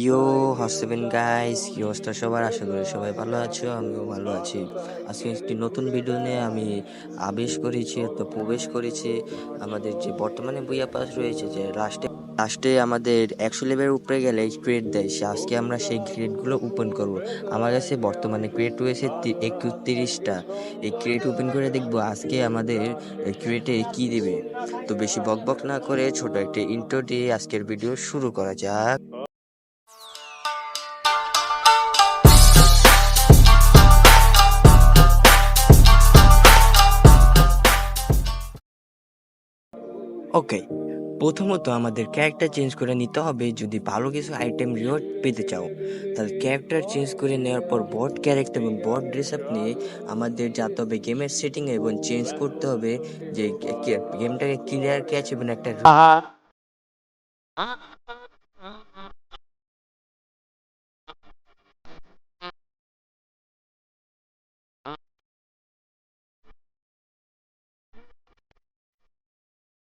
ইয়ো হাসবেন গাইস কি অবস্থা সবার? আশা করি সবাই ভালো আছো, আমিও ভালো আছি। আজকে একটি নতুন ভিডিও নিয়ে আমি আবেশ করেছি তো প্রবেশ করেছি। আমাদের যে বর্তমানে বইয়া পাস রয়েছে, যে লাস্টে লাস্টে আমাদের একশো লেভেলের উপরে গেলে ক্রেড দেয়, সে আজকে আমরা সেই ক্রেডগুলো ওপেন করব। আমার কাছে বর্তমানে ক্রেড রয়েছে একত্রিশটা। এই ক্রেড ওপেন করে দেখব আজকে আমাদের ক্রেটে কি দেবে। তো বেশি বকবক না করে ছোট একটা ইন্টো দিয়ে আজকের ভিডিও শুরু করা যাক। ওকে প্রথমত আমাদের ক্যারেক্টার চেঞ্জ করে নিতে হবে যদি ভালো কিছু আইটেম রিওয়ার্ড পেতে চাও। তাহলে ক্যারেক্টার চেঞ্জ করে নেওয়ার পর বট ক্যারেক্টার এবং বট ড্রেস আপ নিয়ে আমাদের যাতে হবে গেমের সেটিং এবং চেঞ্জ করতে হবে যে গেমটাকে ক্লিয়ার ক্যাচ এবং একটা